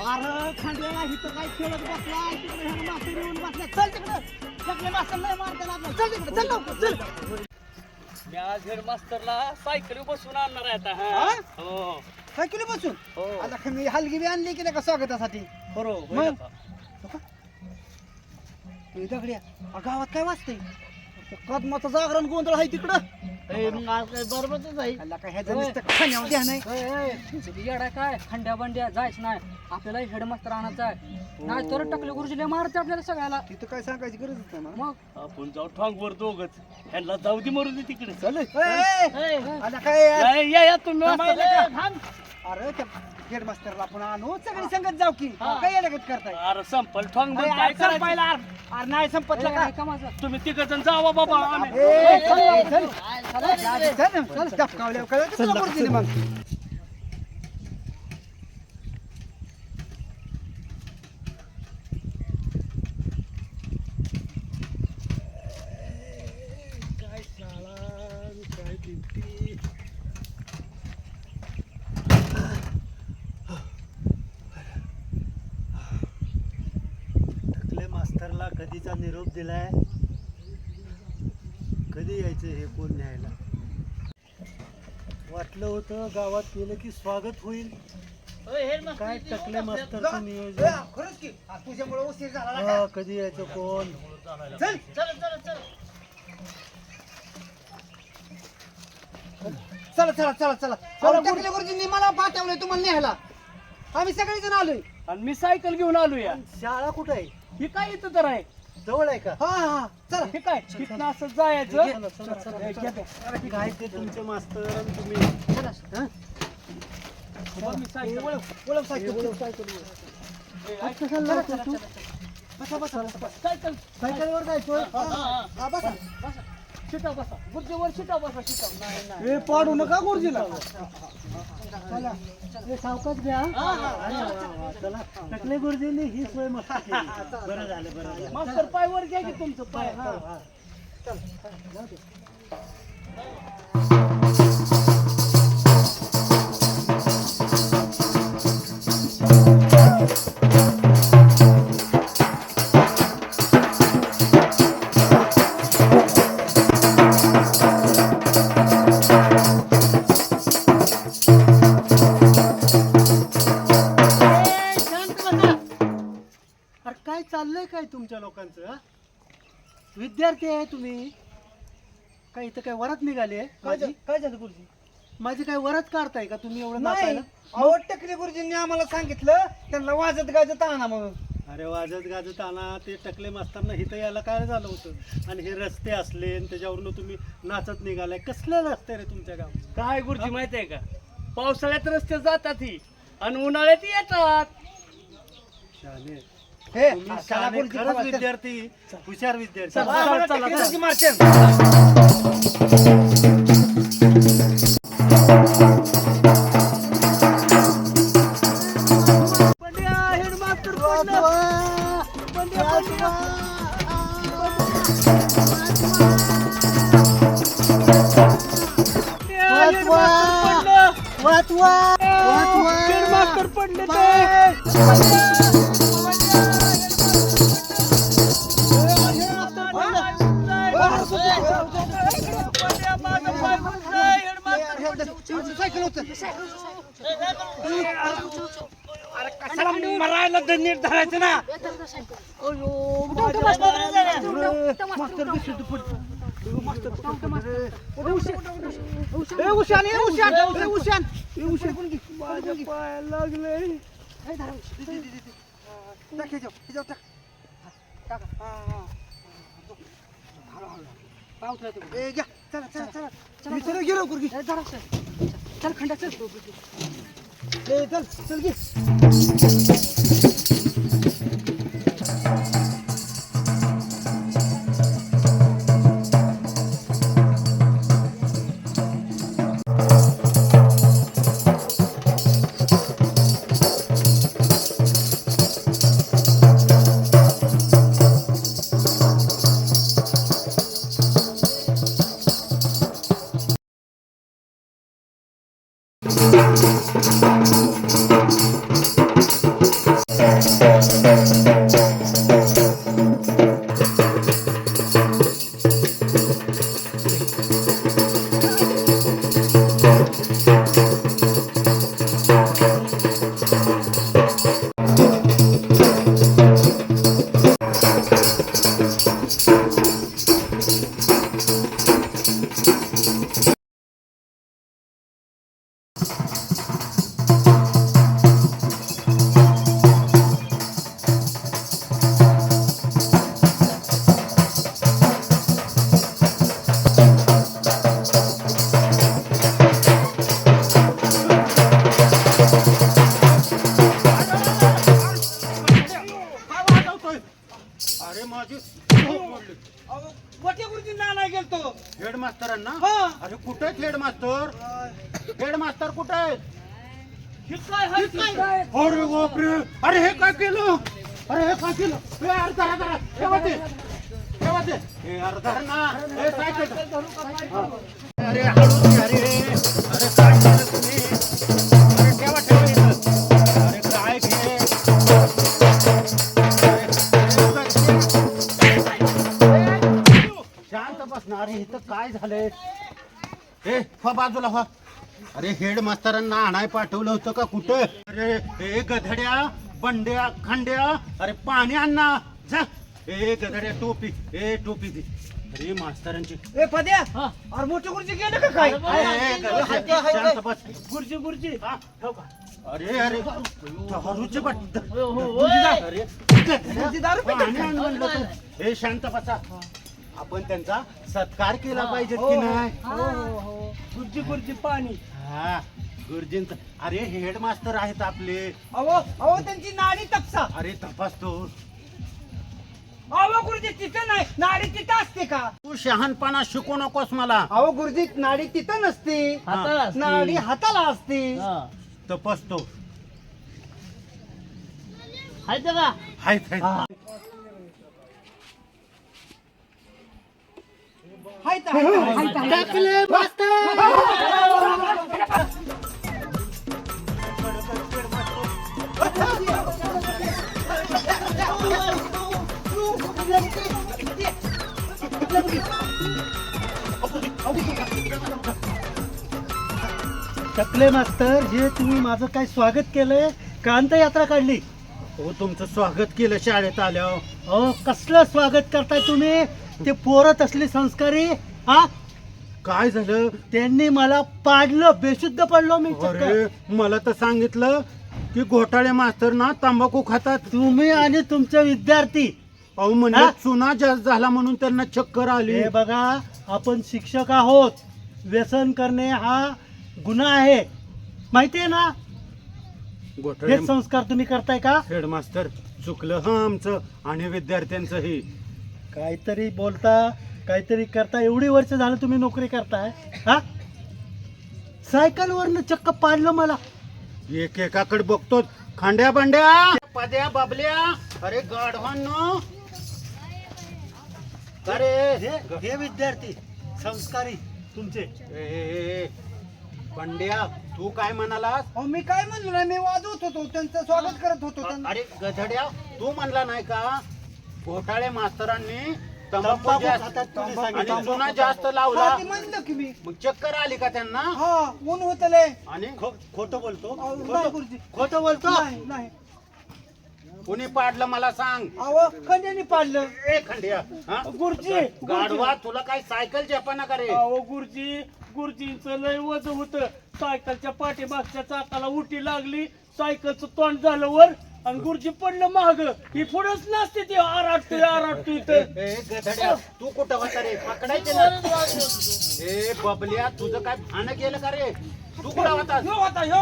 अरे खांद्याला इथं काय खेळत बसलाय? तिकडे ह्यानं मास्तर येऊन बसलाय. चल तिकडे. सगळे मास्तर नाही मारताना आपल्याला. चल तिकडे. चल लवकर. चल. मी आज हेड मास्तरला सायकल बसून आणणार आहे आता हा? हा? हो. काय किलो बसून? हो. आता मी हलगी बी आणली की नाही का स्वागतासाठी? बरो मग? ए, दगड्या अ, गावात काय वाजतंय? कदमाचं जागरण गोंधळ आहे तिकडं. काय खंड्या बंड्या जायच नाही. आपल्याला हेडमास्टर आणायचा आहे. नाही तर टकले गुरुजीले मारते आपल्याला सगळ्याला. तिथं काय सांगायची गरजच नाही ना मग? आपण जाऊ ठांगवर दोघच. ह्यांना जाऊ दे मरू दे तिकडे. चल. काय या या तुम्ही. अरे त्या हेड मास्टरला आपण आणू सगळी संगत जाऊ की काय येण्यागत करताय अरे संपल ठांग अरे, काय अरे, संपायला, नाही संपतलं ए, का तुम्ही तिकडचं जावा बाबा आम्ही ए, चल, चल. चल, चल, चल, कधीचा निरोप दिलाय. कधी यायचं हे कोण न्यायला? वाटलं होतं गावात गेलं की स्वागत होईल. काय टकले मास्तरचं नियोजन? हा? कधी यायचं कोण? चल चला चला चला. चला चला टाकले गुरुजींनी मला पाठवलंय तुम्हाला न्यायला. आम्ही सगळे जण आलोय. आणि मी सायकल घेऊन आलो या शाळा कुठं आहे? हे काय इथं तर आहे? जवळ आहे का? हा हा. चला हे काय? तिथनं असं जायचं? चला, चला, चला. हे घ्या ते. काय ते तुमचे मास्तर आणि तुम्ही? हा? मी सायकल वळव, वळव सायकल, वळव सायकल, वळव. हे, आज कशाला लागला तू? बसा बसा बसा. सायकल. सायकलवर जायचोय हा, हा. हा, बसा. बसा. शिटा बसा. गुर्जीवर शिटा बसा शिटा. नाही नाही. ए पाडू नका गुरुजीला. चला हे सावकाश घ्या. चला टकले गुरुजींनी ही सोय मस्त केली. बरं झालं बरं झालं. मास्तर पाय वर घ्या की तुमचं पाय. हा, हा. तुमच्या लोकांचं हा? विद्यार्थी आहे तुम्ही. काय इथं काय वरात निघाली काय माझी? झालं काय झालं गुरुजी? माझी काय वरात काढताय का तुम्ही एवढं नाही नाचायला? अहो टकले गुरुजींनी आम्हाला सांगितलं त्यांना वाजत गाजत आणा म्हणून. अरे वाजत गाजत आला ते टकले मास्ताना इथं यायला काय झालं होतं? आणि हे रस्ते असले आणि त्याच्यावरून तुम्ही नाचत निघालाय. कसले रस्ते रे तुमच्या गावात? काय गुरुजी माहिती आहे का? पावसाळ्यात रस्ते जातात ही आणि उन्हाळ्यात येतात. शाने हे गुरुजी खरंच. विद्यार्थी हुशार विद्यार्थी. मारतील. पंड्या हेडमास्टर पडलं चला चला चला चल चला गेलो चल अरे बापरे. अरे हे काय केलं? अरे हे काय केलं? हे अरे धरा धरा. ठेवा ते ठेवा ते हे अरे धर ना. हे हा. अरे अरे. काय केलं तुम्ही? अरे ठेवा ठेवा इथं. अरे काय शांत बसणार इथं काय झालंय? हे हो बाजूला हो अरे हेड मास्तरांना आणाय पाठवलं होतं का कुठं? अरे हे गधड्या बंड्या खंड्या अरे पाणी आण ना. जा. ए गधड्या टोपी. ए टोपी दे. अरे मास्तरांची. ए पद्या अरे मोठे गुरुजी गेले का काय? ए, ए, गधड्या? शांत बस. गुरुजी गुरुजी. हा, ठेव का? अरे अरे. दारूचे बट अरे. गधड्या, गुरुजी दारू पाणी आण म्हणलं तू. शांत बसा. आपण त्यांचा सत्कार केला पाहिजे की नाही? गुरुजी गुरुजी पाणी. हा गुरुजींचा. अरे हेड मास्टर आहेत आपले. अहो अहो त्यांची नाडी तपसा. अरे तपासतो. अहो गुरुजी तिथं नाही. नाडी तिथं असते का? तू शहाणपणा शिकू नकोस मला. अहो गुरुजी नाडी तिथं नसते. हाताला असते. नाडी हाताला असते. हा. तपासतो. हाय ते का आहेत आहेत. टकले मास्तर हे तुम्ही माझं काय स्वागत केलंय? कांत यात्रा काढली. हो तुमचं स्वागत केलं शाळेत आल्यावर. हो कसलं स्वागत करताय तुम्ही? ते पोरत असले संस्कारी हा? काय झालं? त्यांनी मला पाडलं बेशुद्ध पडलो मी अरे मला तर सांगितलं की घोटाळे मास्तर ना तंबाखू खातात. तुम्ही आणि तुमचे विद्यार्थी. अहो म्हणजे? चुना जास्त झाला म्हणून त्यांना चक्कर आली. हे बघा आपण शिक्षक आहोत. व्यसन करणे हा गुन्हा आहे. माहितीये ना? घोटाळे हे संस्कार तुम्ही करताय का? हेडमास्तर चुकलं हा आमचं आणि विद्यार्थ्यांचंही. काहीतरी बोलता काहीतरी करता. एवढी वर्ष झालं तुम्ही नोकरी करताय हा? सायकल वरनं चक्क पाडलं मला. एकेकाकडे बघतो खांड्या बांड्या पद्या बाबल्या. अरे गाढवांनो. अरे हे हे विद्यार्थी संस्कारी तुमचे. ए, ए, ए, पंड्या तू काय म्हणालास? अहो मी काय म्हणलो नाही? मी वाजवत होतो त्यांचं स्वागत करत होतो. अरे गधड्या तू म्हणला नाही का? घोटाळे मास्तरांनी तंबाखू तंबाखू जास्त- खातात तुम्ही आणि सांगितलं. चुना जास्त हा, लावला. ते म्हणलं की मी. मग चक्कर आली का त्यांना? हा ऊन होत आणि खोटं बोलतो? अहो, नाही खोटं- गुरुजी. खोटं बोलतो? नाही नाही. कुणी पाडलं मला सांग. अहो खंड्याने पाडलं. ए खंड्या हा? गुरुजी गाढवा तुला काय सायकल जपाना का रे? अहो गुरुजी गुरुजींचं लय वज होत. सायकलच्या पाठीमागच्या चाकाला उठी लागली. सायकलचं तोंड झालं वर. आणि गुरुजी पडलं माग. ही पुढंच नसते ती. आराटतोय आराटतोय तर ए गधड्या तू कुठं होता रे पकडायचे ना. ए बबल्या तुझं काय भान केलं का रे? तू कुठं होता ह्यो होता. ह्यो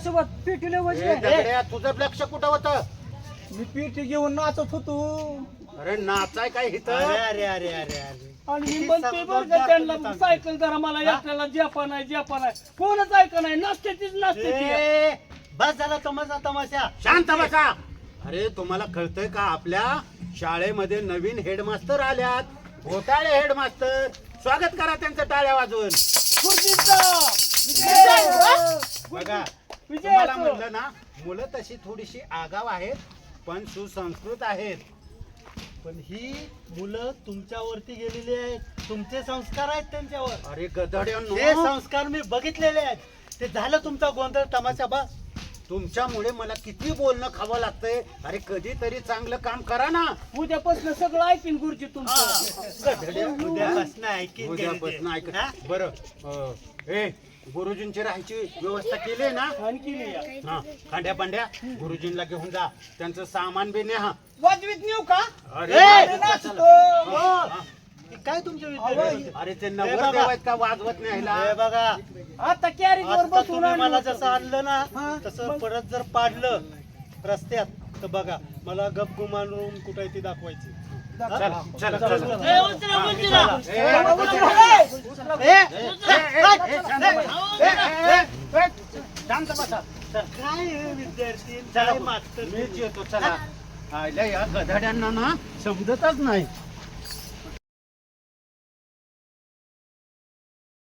सांभाळत पेटीने ए वजले. गधड्या तुझं लक्ष कुठं होतं? मी पेटी घेऊन नाचत होतो. अरे नाचाय काय अरे इथं? अरे अरे अरे अरे आणि मी म्हणतोय बरं का त्यांना सायकल जरा मला एकट्याला जपा नाही जपा नाही. कोणच ऐका नाही नसते तीच नसते ती ए, बस झाला तमाशा तमाशा. शांत बसा. अरे तुम्हाला कळतंय का आपल्या शाळेमध्ये नवीन हेडमास्टर आल्यात. घोटाळे हेडमास्टर स्वागत करा त्यांचं टाळ्या वाजवून. बघा विजय तुम्हाला असो. म्हणलं ना मुलं तशी थोडीशी आगाव आहेत पण सुसंस्कृत आहेत. पण ही मुलं तुमच्यावरती गेलेली आहेत. तुमचे संस्कार आहेत त्यांच्यावर. अरे हे गधड्यांनो संस्कार मी बघितलेले आहेत ते झालं तुमचा गोंधळ तमाशा बस. तुमच्यामुळे मला किती बोलणं खावं लागतंय. अरे कधीतरी चांगलं काम करा ना. उद्यापासून सगळं ऐकीन गुरुजी तुमचं. उद्यापासून ऐकीन उद्यापासून. ऐक? बरं. अं, ए गुरुजींची राहायची व्यवस्था केली आहे ना? आणखी हा. खांड्या पांड्या गुरुजींना घेऊन जा. त्यांचं सामान बी न्या. वाजवीत नेऊ का? अरे नाचतो. हो. हा. काय तुमचे विद्यार्थी अरे ते नवर का? वाजवत न्यायला हे बघा आता बसून तुम्ही मला. जसं आणलं ना तसं परत जर पाडलं रस्त्यात तर बघा मला गप गुमान रूम कुठे ती दाखवायची. चला. ए, उचला शांत बसा. काय हे विद्यार्थी? काय मीच येतो चला. आयला या गधाड्यांना ना समजतच नाही.